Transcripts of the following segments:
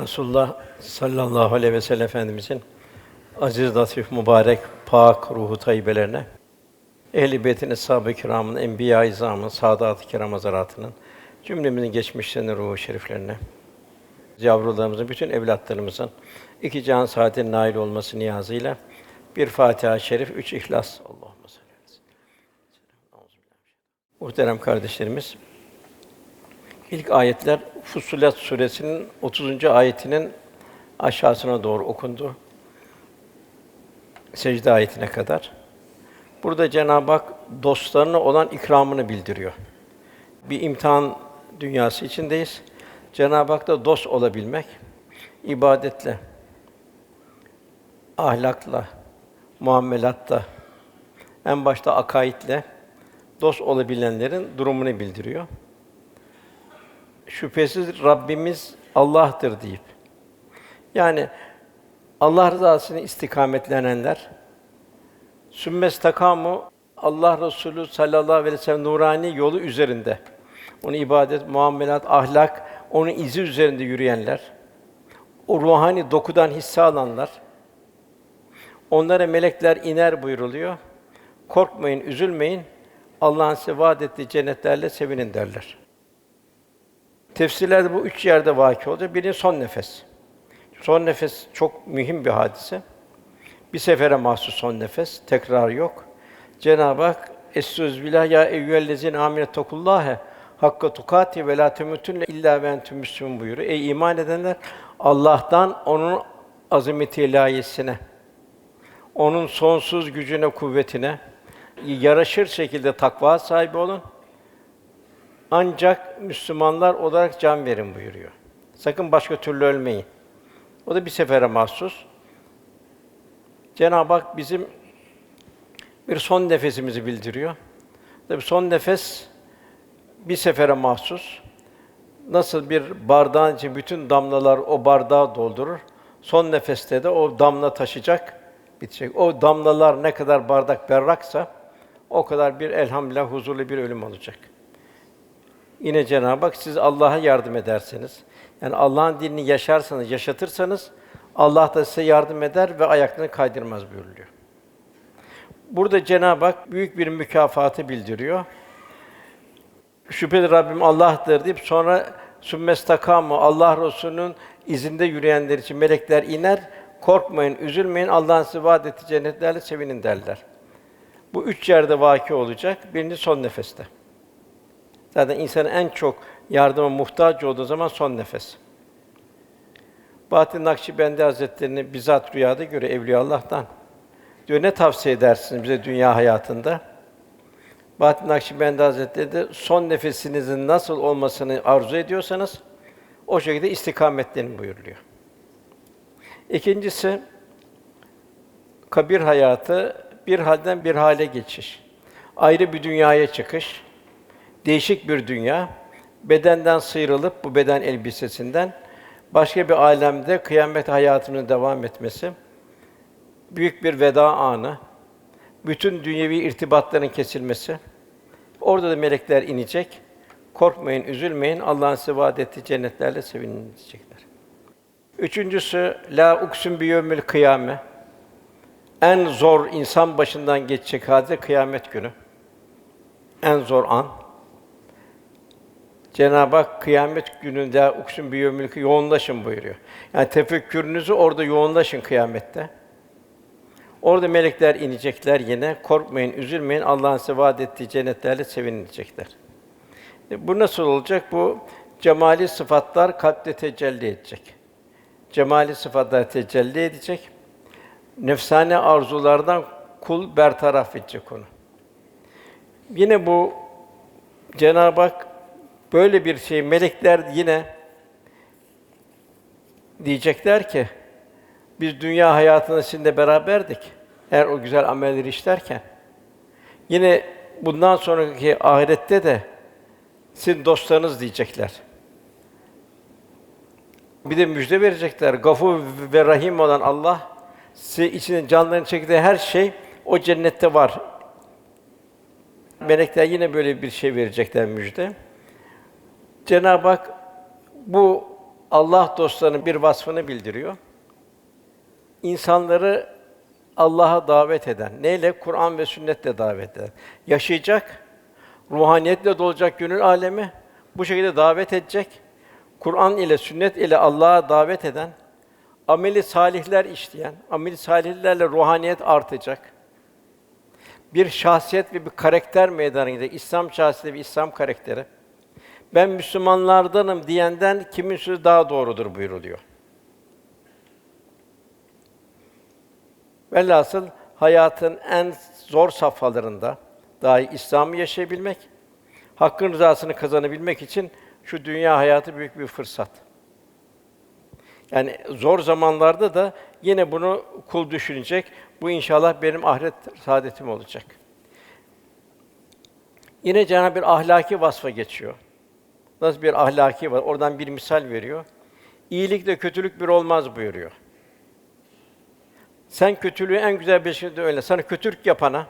Resulullah sallallahu aleyhi ve sellem Efendimizin aziz, latif, mübarek, pak ruhu tayyibelerine, ehl-i beytin, eshab-ı kiramın, enbiya-i izamın, saadat-ı kiram hazaratının, cümlemizin geçmişlerinin ruhu şeriflerine, yavrularımızın, bütün evlatlarımızın iki can saatin nail olması niyazıyla bir Fatiha-i Şerif, üç İhlas. Allahümme salli aleyhi ve. Muhterem kardeşlerimiz, ilk ayetler Fussilet suresinin 30. ayetinin aşağısına doğru okundu. Secde ayetine kadar. Burada Cenab-ı Hak dostlarına olan ikramını bildiriyor. Bir imtihan dünyası içindeyiz. Cenab-ı Hak'ta dost olabilmek ibadetle, ahlakla, muamelatta, en başta akaidle dost olabilenlerin durumunu bildiriyor. Şüphesiz Rabbimiz Allah'tır deyip yani Allah rızasını istikametlenenler sümmes takamu Allah Resulü sallallahu aleyhi ve sellem nurani yolu üzerinde onu ibadet, muamelat, ahlak, onun izi üzerinde yürüyenler, o ruhani dokudan hisse alanlar, onlara melekler iner buyuruluyor. Korkmayın, üzülmeyin. Allah'ın size vaad ettiği cennetlerle sevinin derler. Tefsirlerde bu üç yerde vaki olacak. Biri son nefes. Son nefes çok mühim bir hadise. Bir sefere mahsus son nefes, tekrar yok. Cenab-ı Hak Estüz billah ya eyyühellezine amine takullâhe hakka tukati ve la temutunne illa ve entüm müslümun buyuruyor. Ey iman edenler Allah'tan onun azameti ilahiyesine, onun sonsuz gücüne, kuvvetine yaraşır şekilde takva sahibi olun. Ancak Müslümanlar olarak can verin buyuruyor. Sakın başka türlü ölmeyin. O da bir sefere mahsus. Cenab-ı Hak bizim bir son nefesimizi bildiriyor. Tabii son nefes bir sefere mahsus. Nasıl bir bardağın için bütün damlalar o bardağı doldurur. Son nefeste de o damla taşacak, bitecek. O damlalar ne kadar bardak berraksa o kadar bir elhamdülillah huzurlu bir ölüm olacak. Yine Cenab-ı Hak siz Allah'a yardım ederseniz, yani Allah'ın dinini yaşarsanız, yaşatırsanız Allah da size yardım eder ve ayaklarını kaydırmaz buyuruluyor. Burada Cenab-ı Hak büyük bir mükafatı bildiriyor. Şüpheli Rabbim Allah'tır deyip sonra sümmestakamu Allah Resulü'nün izinde yürüyenler için melekler iner. Korkmayın, üzülmeyin. Allah'ın size vaad ettiği cennetlerle sevinin derler. Bu üç yerde vaki olacak. Birinci son nefeste. Zaten insanın en çok yardıma muhtaç olduğu zaman son nefes. Bahattin Nakşibendi Hazretleri'ni bizzat rüyada göre Evliya Allah'tan diyor ne tavsiye edersiniz bize dünya hayatında? Bahattin Nakşibendi Hazretleri de son nefesinizin nasıl olmasını arzu ediyorsanız o şekilde istikametlenin buyuruluyor. İkincisi kabir hayatı bir halden bir hale geçiş. Ayrı bir dünyaya çıkış. Değişik bir dünya. Bedenden sıyrılıp bu beden elbisesinden başka bir alemde kıyamet hayatının devam etmesi. Büyük bir veda anı. Bütün dünyevi irtibatların kesilmesi. Orada da melekler inecek. Korkmayın, üzülmeyin. Allah'ın size vaad ettiği cennetlerle sevinin diyecekler. Üçüncüsü la uksun bi yevmil kıyame. En zor insan başından geçecek hadise kıyamet günü. En zor an. Cenab-ı Hak kıyamet gününde uksun bi yevmil yoğunlaşın buyuruyor. Yani tefekkürünüzü orada yoğunlaşın kıyamette. Orada melekler inecekler yine. Korkmayın, üzülmeyin. Allah'ın size vaad ettiği cennetlerle sevinilecekler. E, bu nasıl olacak? Bu cemali sıfatlar kalpte tecelli edecek. Cemali sıfatlar tecelli edecek. Nefsane arzulardan kul bertaraf edecek onu. Yine bu Cenab-ı Hak böyle bir şey melekler yine diyecekler ki biz dünya hayatında sizinle beraberdik. Eğer o güzel amelleri işlerken yine bundan sonraki ahirette de sizin dostlarınız diyecekler. Bir de müjde verecekler. Gafur ve Rahim olan Allah size içine canlarını çektiği her şey o cennette var. Melekler yine böyle bir şey verecekler müjde. Cenab-ı Hak bu Allah dostlarının bir vasfını bildiriyor. İnsanları Allah'a davet eden, neyle? Kur'an ve sünnetle davet eden. Yaşayacak, ruhaniyetle dolacak gönül alemi, bu şekilde davet edecek. Kur'an ile, sünnet ile Allah'a davet eden, ameli salihler işleyen, ameli salihlerle ruhaniyet artacak. Bir şahsiyet ve bir karakter meydana gelecek. İslam şahsiyeti ve İslam karakteri. Ben Müslümanlardanım diyenden kimin sözü daha doğrudur buyuruluyor. Velhasıl hayatın en zor safhalarında dahi İslam'ı yaşayabilmek, Hakk'ın rızasını kazanabilmek için şu dünya hayatı büyük bir fırsat. Yani zor zamanlarda da yine bunu kul düşünecek. Bu inşallah benim ahiret saadetim olacak. Yine Cenab-ı bir ahlaki vasfa geçiyor. Nasıl bir ahlaki var? Oradan bir misal veriyor. İyilikle kötülük bir olmaz buyuruyor. Sen kötülüğü en güzel bir şekilde öyle. Sana kötülük yapana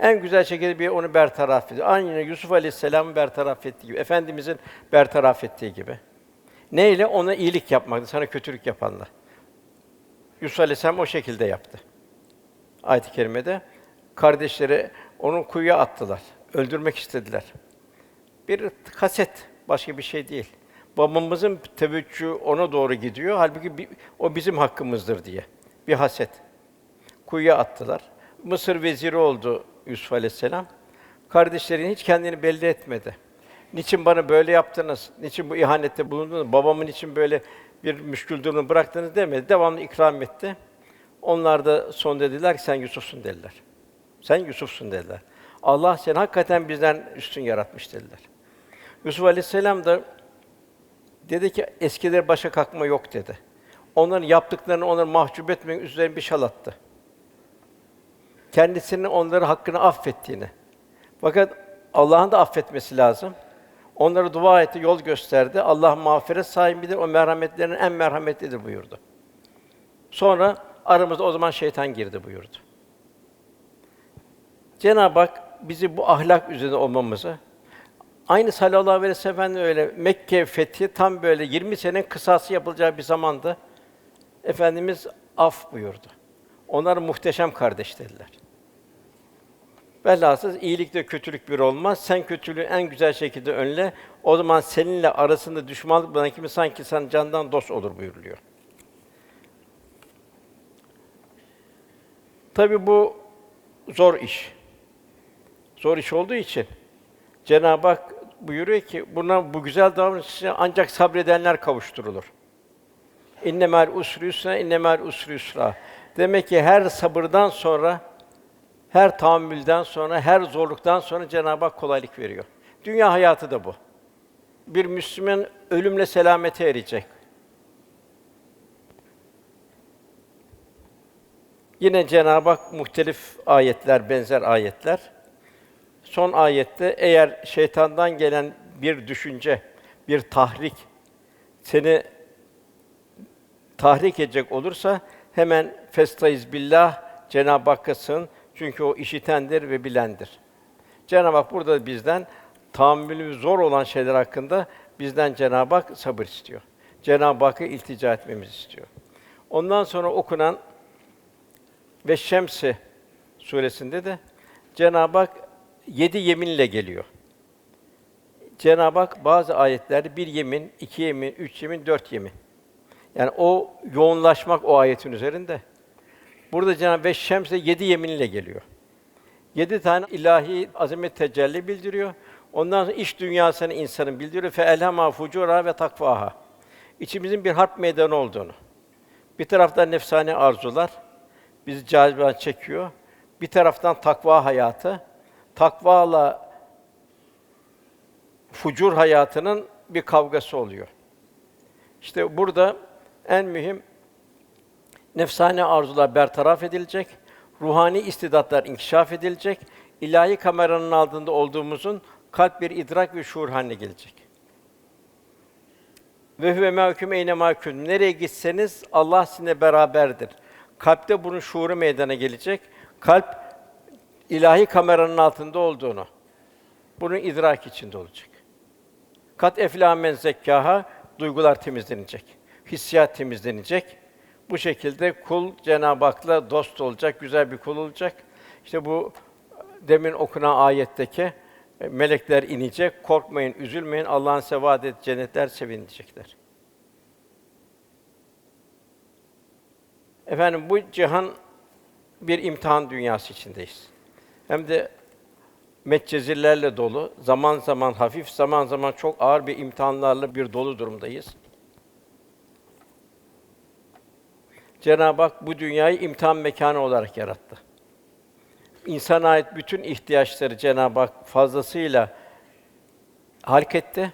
en güzel şekilde bir onu bertaraf ediyor. Aynı Yusuf Aleyhisselam'ın bertaraf ettiği gibi, Efendimizin bertaraf ettiği gibi. Neyle? Ona iyilik yapmaktı, sana kötülük yapanla. Yusuf Aleyhisselam o şekilde yaptı. Ayet-i kerimede kardeşleri onu kuyuya attılar. Öldürmek istediler. Bir kaset, başka bir şey değil. Babamızın teveccühü ona doğru gidiyor. Halbuki bi- o bizim hakkımızdır diye. Bir haset. Kuyuya attılar. Mısır veziri oldu Yusuf Aleyhisselam. Kardeşlerin hiç kendini belli etmedi. Niçin bana böyle yaptınız? Niçin bu ihanette bulundunuz? Babamın için böyle bir müşkül durumu bıraktınız demedi. Devamlı ikram etti. Onlar da son dediler ki sen Yusuf'sun dediler. Sen Yusuf'sun dediler. Allah seni hakikaten bizden üstün yaratmış dediler. Yusuf Aleyhisselam da dedi ki eskileri başa kalkma yok dedi. Onların yaptıklarını onları mahcup etmek üzerine bir şal attı. Kendisinin onları hakkını affettiğini. Fakat Allah'ın da affetmesi lazım. Onlara dua etti, yol gösterdi. Allah mağfiret sahibidir, o merhametlerin en merhametlidir buyurdu. Sonra aramızda o zaman şeytan girdi buyurdu. Cenab-ı Hak bizi bu ahlak üzerinde olmamızı aynı sallallahu aleyhi ve sellem öyle Mekke fethi tam böyle 20 sene kısası yapılacağı bir zamanda Efendimiz af buyurdu. Onlar muhteşem kardeş dediler. Velhasıl iyilikte kötülük bir olmaz. Sen kötülüğü en güzel şekilde önle. O zaman seninle arasında düşmanlık bulunan kimi sanki sen candan dost olur buyuruluyor. Tabi bu zor iş. Zor iş olduğu için Cenab-ı Hak buyuruyor ki buna bu güzel davranışa ancak sabredenler kavuşturulur. İnnemel usri yusra, innemel usri yusra. Demek ki her sabırdan sonra, her tahammülden sonra, her zorluktan sonra Cenab-ı Hak kolaylık veriyor. Dünya hayatı da bu. Bir Müslüman ölümle selamete erecek. Yine Cenab-ı Hak muhtelif ayetler, benzer ayetler. Son ayette eğer şeytandan gelen bir düşünce, bir tahrik seni tahrik edecek olursa hemen festaiz billah Cenab-ı Hakk'a sığın. Çünkü o işitendir ve bilendir. Cenab-ı Hak burada bizden tahammülü zor olan şeyler hakkında bizden Cenab-ı Hak sabır istiyor. Cenab-ı Hakk'a iltica etmemizi istiyor. Ondan sonra okunan ve Şemsi suresinde de Cenab-ı Hak yedi yeminle geliyor. Cenab-ı Hak bazı ayetlerde bir yemin, iki yemin, üç yemin, dört yemin. Yani o yoğunlaşmak o ayetin üzerinde. Burada Cenab-ı Hak Şems'e yedi yeminle geliyor. Yedi tane ilahi azamet tecelli bildiriyor. Ondan sonra iç dünyasını insanın bildiriyor. Fe elhama fucura ve takvaha. İçimizin bir harp meydanı olduğunu. Bir taraftan nefsane arzular bizi cazibe çekiyor. Bir taraftan takva hayatı. Takvala fucur hayatının bir kavgası oluyor. İşte burada en mühim nefsane arzular bertaraf edilecek, ruhani istidatlar inkişaf edilecek, ilahi kameranın altında olduğumuzun kalp bir idrak ve şuur haline gelecek. Ve huve mahkum eyne mahkum. Nereye gitseniz Allah sizinle beraberdir. Kalpte bunun şuuru meydana gelecek. Kalp ilahi kameranın altında olduğunu, bunun idrak içinde olacak. Kat eflâ men zekkaha duygular temizlenecek, hissiyat temizlenecek. Bu şekilde kul Cenab-ı Hak'la dost olacak, güzel bir kul olacak. İşte bu demin okunan ayetteki e, melekler inecek, korkmayın, üzülmeyin, Allah'ın size vaad ettiği cennetler sevinecekler. Efendim bu cihan bir imtihan dünyası içindeyiz. Hem de metcezirlerle dolu, zaman zaman hafif, zaman zaman çok ağır bir imtihanlarla bir dolu durumdayız. Cenab-ı Hak bu dünyayı imtihan mekanı olarak yarattı. İnsana ait bütün ihtiyaçları Cenab-ı Hak fazlasıyla halk etti.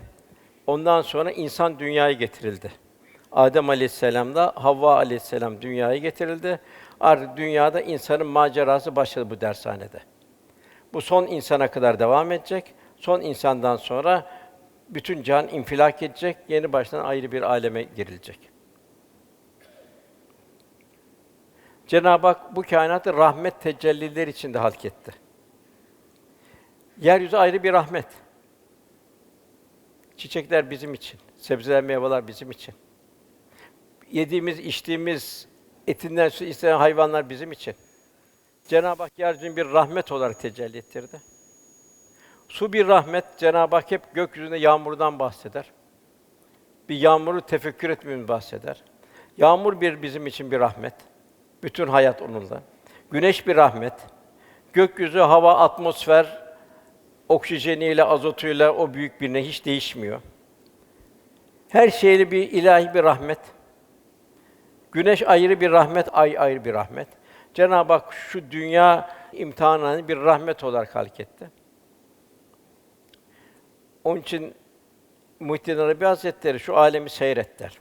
Ondan sonra insan dünyaya getirildi. Adem Aleyhisselam'da Havva Aleyhisselam dünyaya getirildi. Artık dünyada insanın macerası başladı bu dershanede. Bu son insana kadar devam edecek. Son insandan sonra bütün can infilak edecek. Yeni baştan ayrı bir aleme girilecek. Cenab-ı Hak bu kainatı rahmet tecellileri içinde halk etti. Yeryüzü ayrı bir rahmet. Çiçekler bizim için, sebzeler, meyveler bizim için. Yediğimiz, içtiğimiz, etinden su isteyen hayvanlar bizim için. Cenab-ı Hak yeryüzünü bir rahmet olarak tecelli ettirdi. Su bir rahmet. Cenab-ı Hak hep gökyüzünde yağmurdan bahseder. Bir yağmuru tefekkür etmemizi bahseder. Yağmur bir bizim için bir rahmet. Bütün hayat onunla. Güneş bir rahmet. Gökyüzü, hava, atmosfer, oksijeniyle, azotuyla o büyük bir ne hiç değişmiyor. Her şeyli bir ilahi bir rahmet. Güneş ayrı bir rahmet, ay ayrı bir rahmet. Cenab-ı Hak şu dünya imtihanını bir rahmet olarak halk etti. Onun için Muhyiddin Arabi Hazretleri şu alemi seyret der.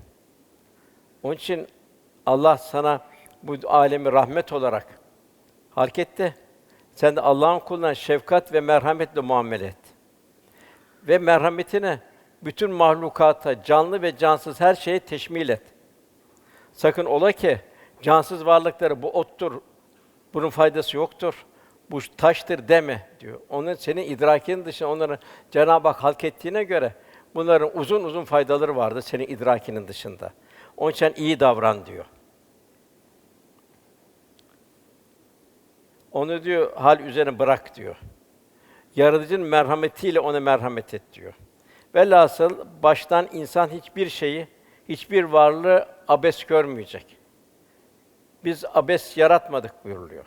Onun için Allah sana bu alemi rahmet olarak halk etti. Sen de Allah'ın kuluna şefkat ve merhametle muamele et. Ve merhametine bütün mahlukata, canlı ve cansız her şeye teşmil et. Sakın ola ki cansız varlıkları bu ottur, bunun faydası yoktur, bu taştır deme diyor. Onun senin idrakinin dışında onları Cenab-ı Hak halk ettiğine göre bunların uzun uzun faydaları vardı senin idrakinin dışında. Onun için iyi davran diyor. Onu diyor hal üzerine bırak diyor. Yaratıcının merhametiyle ona merhamet et diyor. Velhasıl baştan insan hiçbir şeyi, hiçbir varlığı abes görmeyecek. Biz abes yaratmadık buyuruluyor.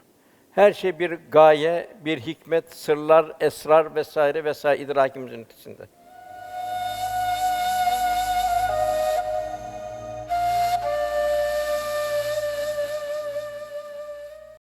Her şey bir gaye, bir hikmet, sırlar, esrar vesaire vesaire idrakimizin ötesinde.